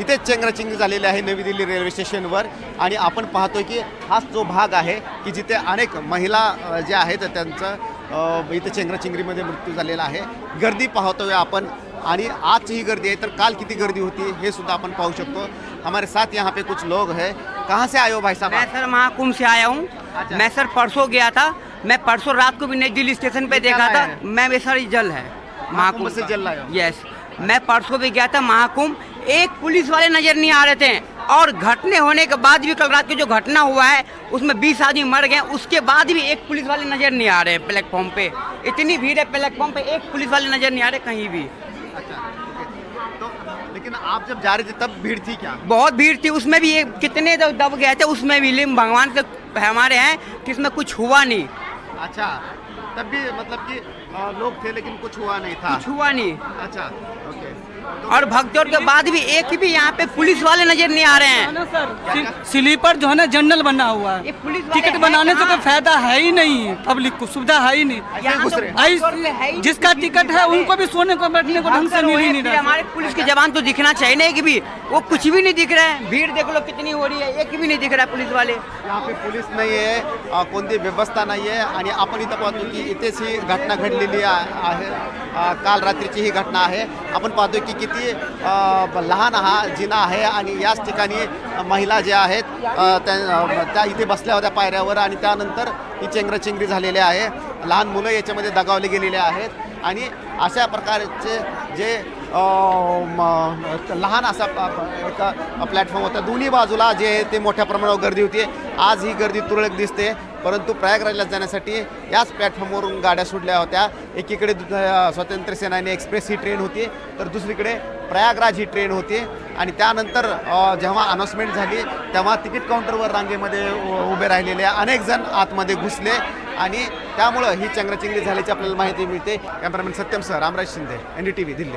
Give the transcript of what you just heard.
इथे चेंगराचिंगरी झालेली आहे नवी दिल्ली रेल्वे स्टेशनवर आणि आपण पाहतोय की हाच जो भाग आहे की जिथे अनेक महिला ज्या आहेत त्यांचं इथे चेंगराचिंगरीमध्ये मृत्यू झालेला आहे. गर्दी पाहतोय आपण. आणि आज ही गर्दी आहे तर काल किती गर्दी होती हे सुद्धा आपण पाहू शकतो. हमारे साथ यहाँ पे कुछ लोग हैं. कहाँ से आए हो भाई साहब मैं? सर महाकुंभ से आया हूँ। अच्छा। मैं सर परसों गया था। मैं परसों रात को भी नई दिल्ली स्टेशन पे देखा था। है? मैं वे सर जल है। महाकुंभ से जल हो? यस मैं परसों भी गया था महाकुंभ। एक पुलिस वाले नज़र नहीं आ रहे थे। और घटने होने के बाद भी कल रात की जो घटना हुआ है उसमें 20 आदमी मर गए। उसके बाद भी एक पुलिस वाले नज़र नहीं आ रहे हैं प्लेटफॉर्म पे। इतनी भीड़ है प्लेटफॉर्म पे एक पुलिस वाले नज़र नहीं आ रहे कहीं भी। अच्छा तो लेकिन आप जब जा रहे थे तब भीड़ थी क्या? बहुत भीड़ थी। उसमें भी एक कितने तो दब गए थे उसमें भी लिम भगवान से हमारे हैं कि इसमें कुछ हुआ नहीं। अच्छा तब भी मतलब कि लोग थे लेकिन कुछ हुआ नहीं था। कुछ हुआ नहीं। अच्छा ओके। और भगदौड़ के बाद भी एक भी यहाँ पे पुलिस वाले नज़र नहीं आ रहे हैं। ना सर स्लीपर जो है ना जनरल बना हुआ ये है पुलिस वाले टिकट बनाने से कहाँ? कोई फ़ायदा है ही नहीं पब्लिक को सुविधा है ही नहीं। ही। जिसका टिकट है उनको भी सोने को बैठने को ढंग से मिल ही नहीं रहा। हमारे पुलिस के जवान तो दिखना चाहिए नहीं कि भी। वो कुछ भी नहीं दिख रहा है। भीड़ देख लो कितनी हो रही है। एक भी नहीं दिख रहा है पुलिस वाले। यहाँ पे पोलीस नाही आहे कोणती व्यवस्था नाही आहे आणि आपण इथं पाहतो की इथेच ही घटना घडलेली आ- आहे. काल रात्रीची ही घटना आहे. आपण पाहतो की किती अ, ब- लहान हा जिना आहे आणि याच ठिकाणी महिला ज्या आहेत अ, त्या त्या इथे बसल्या होत्या पायऱ्यावर आणि त्यानंतर ही चेंगराचेंगरी झालेली आहे. लहान मुलं याच्यामध्ये दगावले गेलेले आहेत. आणि अशा प्रकारचे जे लहान असा एक प्लॅटफॉर्म होता. दोन्ही बाजूला जे आहे ते मोठ्या प्रमाणावर गर्दी होती. आज ही गर्दी तुरळक दिसते. परंतु प्रयागराजला जाण्यासाठी याच प्लॅटफॉर्मवरून गाड्या सुटल्या होत्या. एकीकडे दु- स्वातंत्र्य सेनानी एक्सप्रेस ही ट्रेन होती. तर दुसरीकडे प्रयागराज ही ट्रेन होती. आणि त्यानंतर जेव्हा अनाऊन्समेंट झाली तेव्हा तिकीट काउंटरवर रांगेमध्ये उ- उभे राहिलेले अनेक जण आतमध्ये घुसले. आणि त्यामुळं ही चंगराचिंगरी झाल्याची आपल्याला माहिती मिळते. Cameraman Satyam sir Ramraj Shinde N D T V Delhi.